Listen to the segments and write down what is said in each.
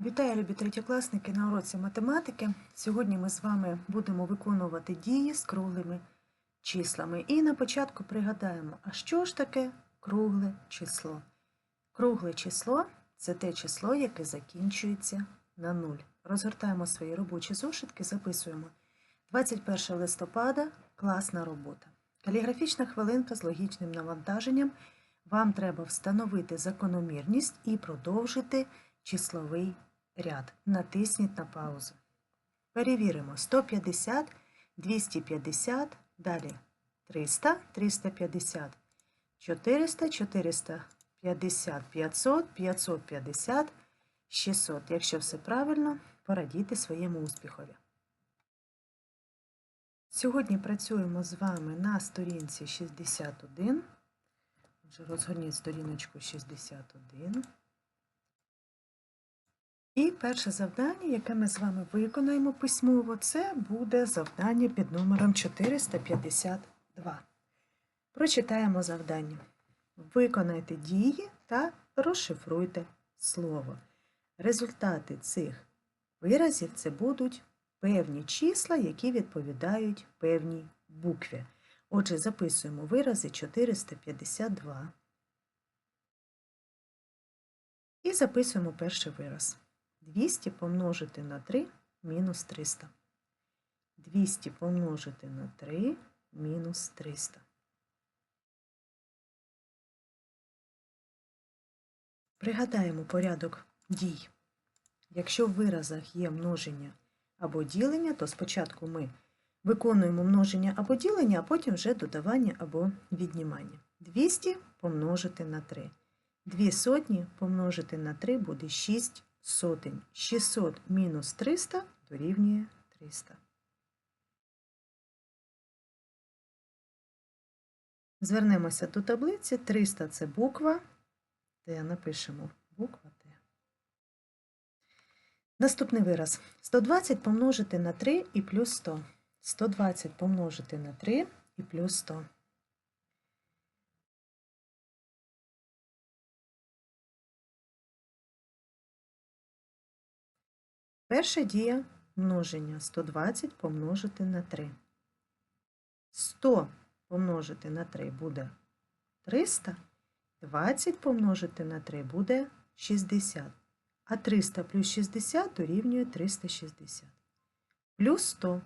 Вітаю, любі третьокласники на уроці математики. Сьогодні ми з вами будемо виконувати дії з круглими числами. І на початку пригадаємо, а що ж таке кругле число? Кругле число це те число, яке закінчується на 0. Розгортаємо свої робочі зошитки, записуємо. 21 листопада класна робота. Каліграфічна хвилинка з логічним навантаженням. Вам треба встановити закономірність і продовжити числовий ряд. Натисніть на паузу. Перевіримо 150, 250, далі 300, 350, 400, 450, 500, 550, 600. Якщо все правильно, порадійте своєму успіхові. Сьогодні працюємо з вами на сторінці 61. Вже розгорніть сторіночку 61. І перше завдання, яке ми з вами виконаємо письмово, це буде завдання під номером 452. Прочитаємо завдання. Виконайте дії та розшифруйте слово. Результати цих виразів це будуть певні числа, які відповідають певній букві. Отже, записуємо вирази 452. І записуємо перший вираз. 200 помножити на 3 мінус 300. 200 помножити на 3 мінус 300. Пригадаємо порядок дій. Якщо в виразах є множення або ділення, то спочатку ми виконуємо множення або ділення, а потім вже додавання або віднімання. 200 помножити на 3. 2 сотні помножити на 3 буде 6 сотень. 600 мінус 300 дорівнює 300. Звернемося до таблиці. 300 це буква Т. Напишемо буква Т. Наступний вираз. 120 помножити на 3 і плюс 100. 120 помножити на 3 і плюс 100. Перша дія множення 120 помножити на 3. 100 помножити на 3 буде 300, 20 помножити на 3 буде 60, а 300 плюс 60 дорівнює 360. Плюс 100.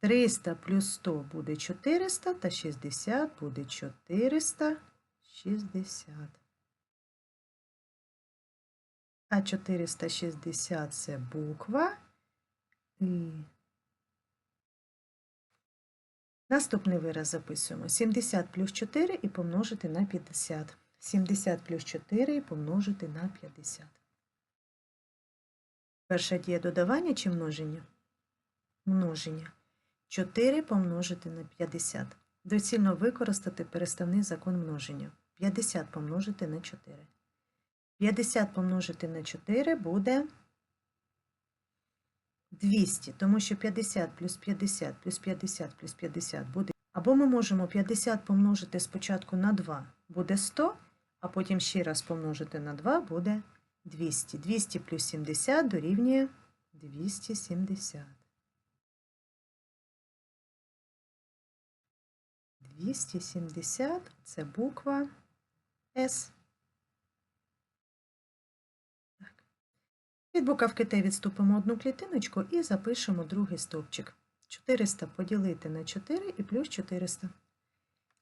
300 плюс 100 буде 400, та 60 буде 460. А 460 це буква І. Наступний вираз записуємо. 70 плюс 4 і помножити на 50. 70 плюс 4 і помножити на 50. Перша дія додавання чи множення? Множення. 4 помножити на 50. Доцільно використати переставний закон множення. 50 помножити на 4. 50 помножити на 4 буде 200, тому що 50 плюс 50 плюс 50 плюс 50 буде. Або ми можемо 50 помножити спочатку на 2 буде 100, а потім ще раз помножити на 2 буде 200. 200 плюс 70 дорівнює 270. 270 це буква С. Від буковки Т відступимо одну клітиночку і запишемо другий стовпчик. 400 поділити на 4 і плюс 400.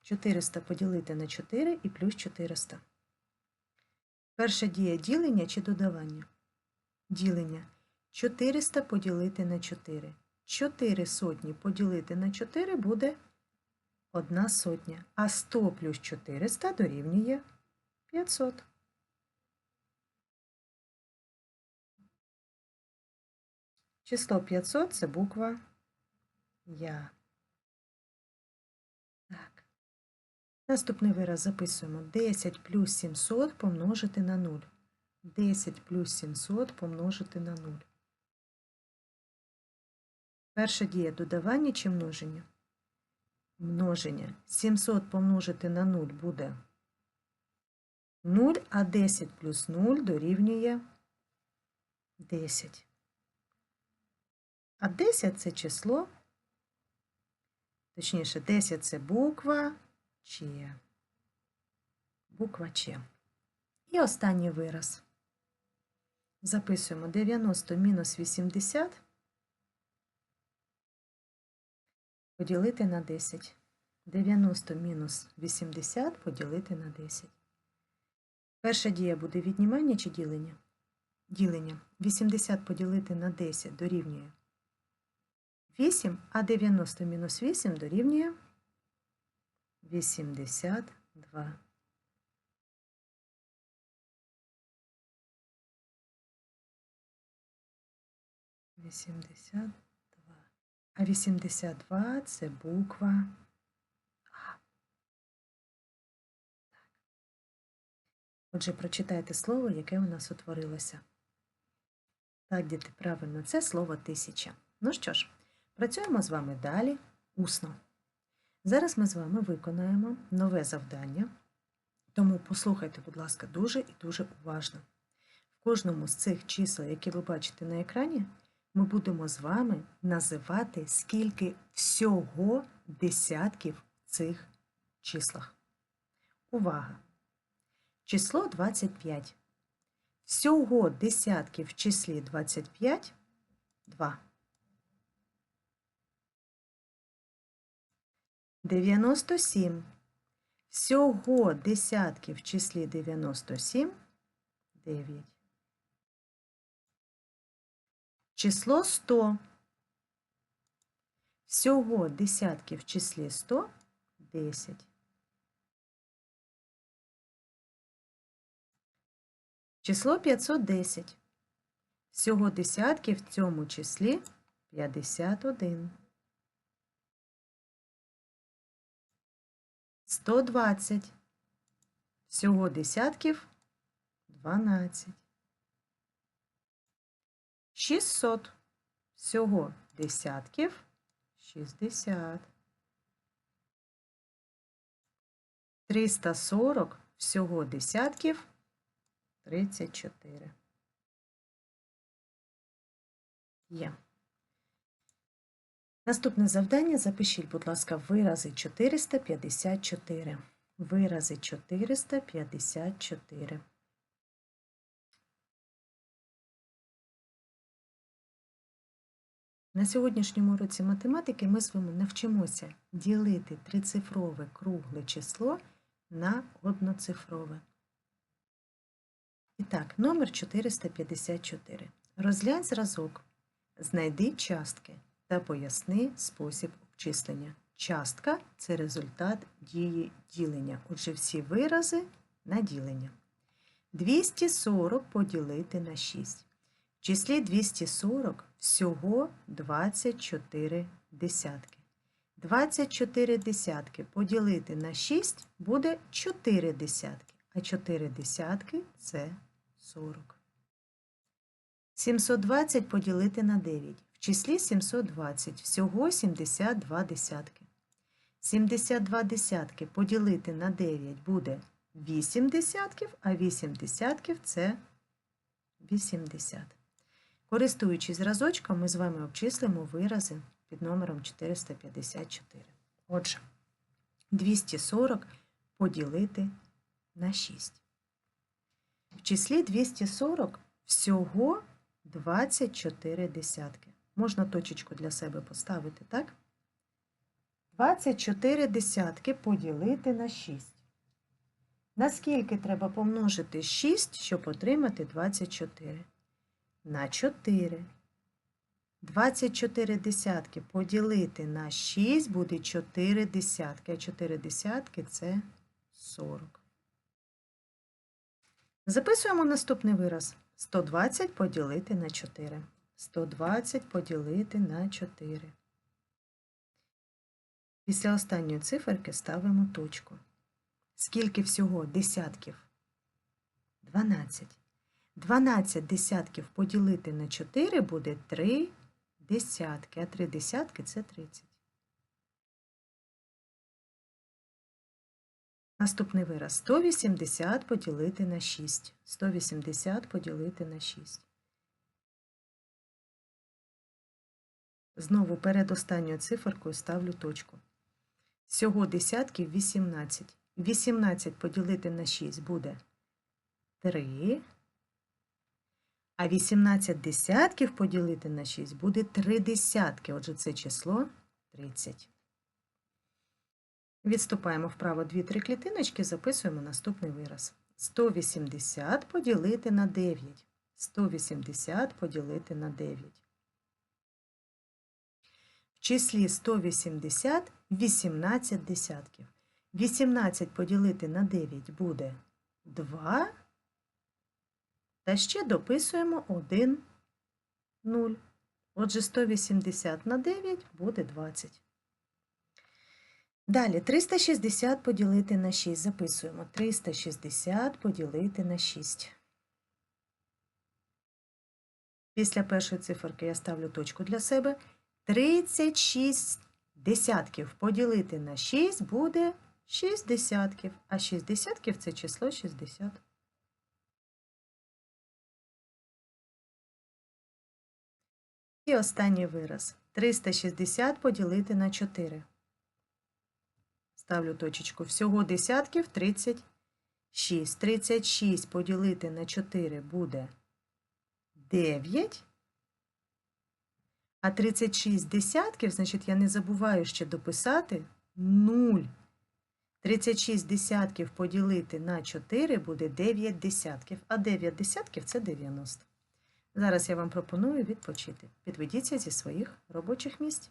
400 поділити на 4 і плюс 400. Перша дія ділення чи додавання? Ділення. 400 поділити на 4. 4 сотні поділити на 4 буде 1 сотня. А 100 плюс 400 дорівнює 500. Число 500 це буква Я. Так. Наступний вираз записуємо 10 плюс 700 помножити на 0. 10 плюс 700 помножити на 0. Перша дія додавання чи множення? Множення. 700 помножити на 0 буде 0, а 10 плюс 0 дорівнює 10. А 10 це число, точніше, 10 це буква Ч. Буква Ч. І останній вираз. Записуємо 90 мінус 80 поділити на 10. 90 мінус 80 поділити на 10. Перша дія буде віднімання чи ділення? Ділення. 80 поділити на 10 дорівнює 8, а 90 мінус 8 дорівнює 82. Вісімдесят два. А 82 це буква А. Отже, прочитайте слово, яке у нас утворилося. Так, діти, правильно, це слово тисяча. Ну що ж, працюємо з вами далі усно. Зараз ми з вами виконаємо нове завдання, тому послухайте, будь ласка, дуже і дуже уважно. В кожному з цих чисел, які ви бачите на екрані, ми будемо з вами називати, скільки всього десятків в цих числах. Увага! Число 25. Всього десятків в числі 25 2. 97. Всього десятків в числі 97 9. Число 100. Всього десятків в числі 100 10. Число 510. Всього десятків в цьому числі 51. 120. Всього десятків 12. 600. Всього десятків 60. 340. Всього десятків 34. Є. Наступне завдання запишіть, будь ласка, вирази 454. Вирази 454. На сьогоднішньому уроці математики ми з вами навчимося ділити трицифрове кругле число на одноцифрове. І так, номер 454. Розглянь зразок. Знайди частки та поясни спосіб обчислення. Частка це результат дії ділення. Отже, всі вирази на ділення. 240 поділити на 6. В числі 240 всього 24 десятки. 24 десятки поділити на 6 буде 4 десятки, а 4 десятки це 40. 720 поділити на 9. Числі 720 всього 72 десятки. 72 десятки поділити на 9 буде 8 десятків, а 8 десятків це 80. Користуючись зразочком, ми з вами обчислимо вирази під номером 454. Отже, 240 поділити на 6. В числі 240 всього 24 десятки. Можна точечку для себе поставити, так? 24 десятки поділити на 6. Наскільки треба помножити 6, щоб отримати 24? На 4. 24 десятки поділити на 6 буде 4 десятки, а 4 десятки це 40. Записуємо наступний вираз. 120 поділити на 4. 120 поділити на 4. Після останньої циферки ставимо точку. Скільки всього десятків? 12. 12 десятків поділити на 4 буде 3 десятки, а 3 десятки це 30. Наступний вираз 180 поділити на 6. 180 поділити на 6. Знову перед останньою циферкою ставлю точку. Всього десятків 18. 18 поділити на 6 буде 3. А 18 десятків поділити на 6 буде 3 десятки. Отже, це число 30. Відступаємо вправо 2-3 клітиночки, записуємо наступний вираз. 180 поділити на 9. 180 поділити на 9. Числі 180 18 десятків. 18 поділити на 9 буде 2. Та ще дописуємо 1 0. Отже, 180 на 9 буде 20. Далі 360 поділити на 6. Записуємо 360 поділити на 6. Після першої циферки я ставлю точку для себе. 36 десятків поділити на 6 буде 6 десятків, а 6 десятків це число 60. І останній вираз. 360 поділити на 4. Ставлю точечку. Всього десятків 36. 36 поділити на 4 буде 9. А 36 десятків, значить, я не забуваю ще дописати 0. 36 десятків поділити на 4 буде 9 десятків, а 9 десятків це 90. Зараз я вам пропоную відпочити. Підведіться зі своїх робочих місць.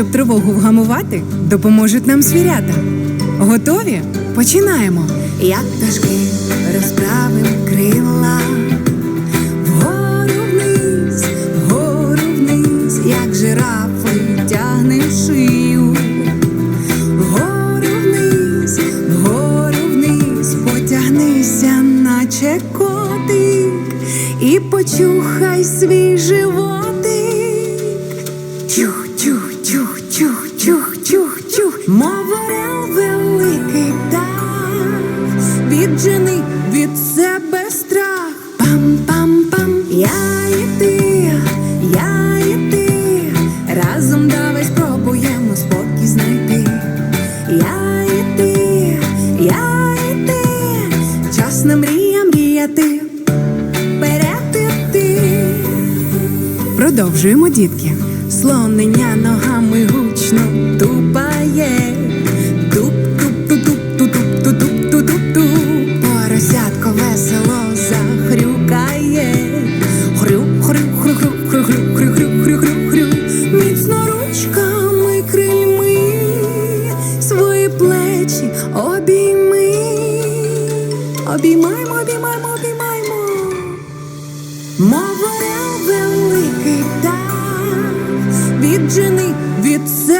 Щоб тривогу вгамувати, допоможуть нам звірята. Готові? Починаємо. Як пташки розправим крила. Вгору вниз, вгору вниз, як жирафи тягне шию. Вгору вниз, вгору вниз, потягнися, наче котик, і почухай свій животик. Продовжуємо, дітки. Слонення ногами гучно тупає. туп туп ту туп ту туп ту туп ту туп Поросятко весело захрюкає. Хрюк, хрюк, хрюк, хрюк, хрюк, хрюк, хрю, віджени від себе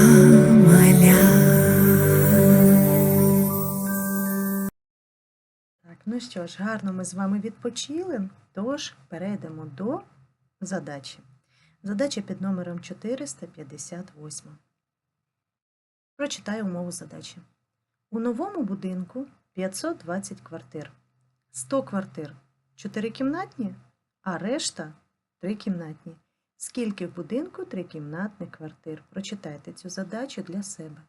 Що ж, гарно ми з вами відпочили, тож перейдемо до задачі. Задача під номером 458. Прочитаю умову задачі. У новому будинку 520 квартир. 100 квартир 4-кімнатні, а решта 3-кімнатні. Скільки в будинку трикімнатних квартир? Прочитайте цю задачу для себе.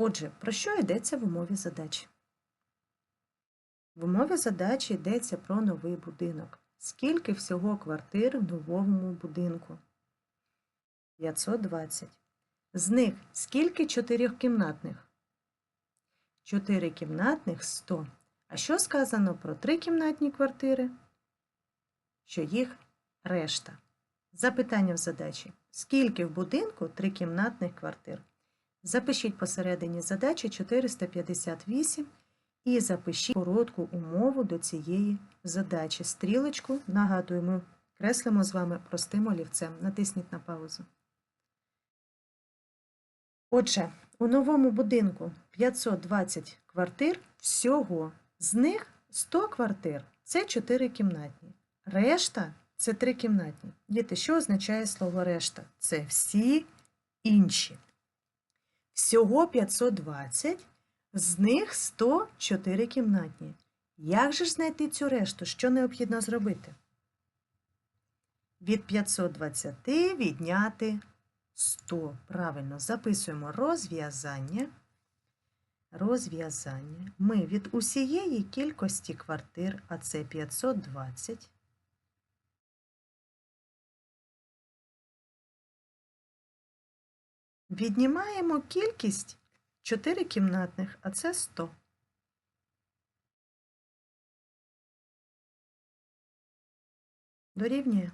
Отже, про що йдеться в умові задачі? В умові задачі йдеться про новий будинок. Скільки всього квартир в новому будинку? 520. З них скільки чотирьохкімнатних? Чотирикімнатних 100. А що сказано про трикімнатні квартири? Що їх решта. Запитання в задачі. Скільки в будинку трикімнатних квартир? Запишіть посередині задачі 458 і запишіть коротку умову до цієї задачі. Стрілочку, нагадую, ми креслимо з вами простим олівцем. Натисніть на паузу. Отже, у новому будинку 520 квартир всього. З них 100 квартир це 4 кімнатні. Решта це 3 кімнатні. Діти, що означає слово решта? Це всі інші. Всього 520, з них 104 кімнатні. Як же ж знайти цю решту? Що необхідно зробити? Від 520 відняти 100. Правильно, записуємо розв'язання. Розв'язання. Ми від усієї кількості квартир, а це 520, віднімаємо кількість 4 кімнатних, а це 100. Дорівнює.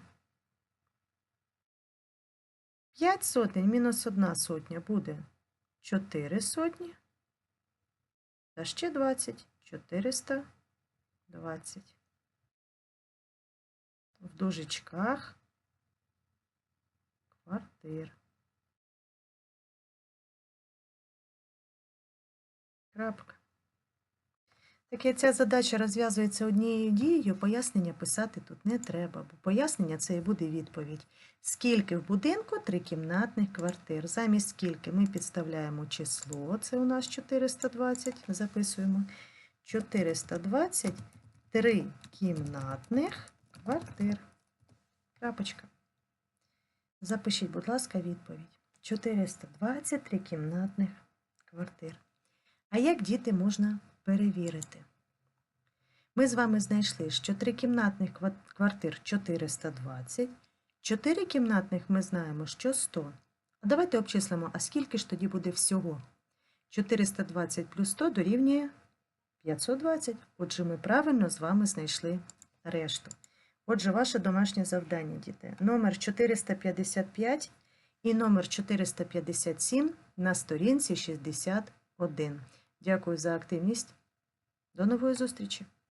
5 сотень мінус 1 сотня буде 4 сотні. Та ще 20. 420. В дужечках квартир. Крапка. Так як ця задача розв'язується однією дією, пояснення писати тут не треба, бо пояснення це і буде відповідь. Скільки в будинку трикімнатних квартир? Замість скільки ми підставляємо число, це у нас 420, записуємо. 420 трикімнатних квартир. Крапочка. Запишіть, будь ласка, відповідь. 420 трикімнатних. А як діти можна перевірити? Ми з вами знайшли, що трикімнатних квартир 420, чотирикімнатних ми знаємо, що 100. А давайте обчислимо, а скільки ж тоді буде всього? 420 плюс 100 дорівнює 520. Отже, ми правильно з вами знайшли решту. Отже, ваше домашнє завдання, діти. Номер 455 і номер 457 на сторінці 61. Дякую за активність. До нової зустрічі!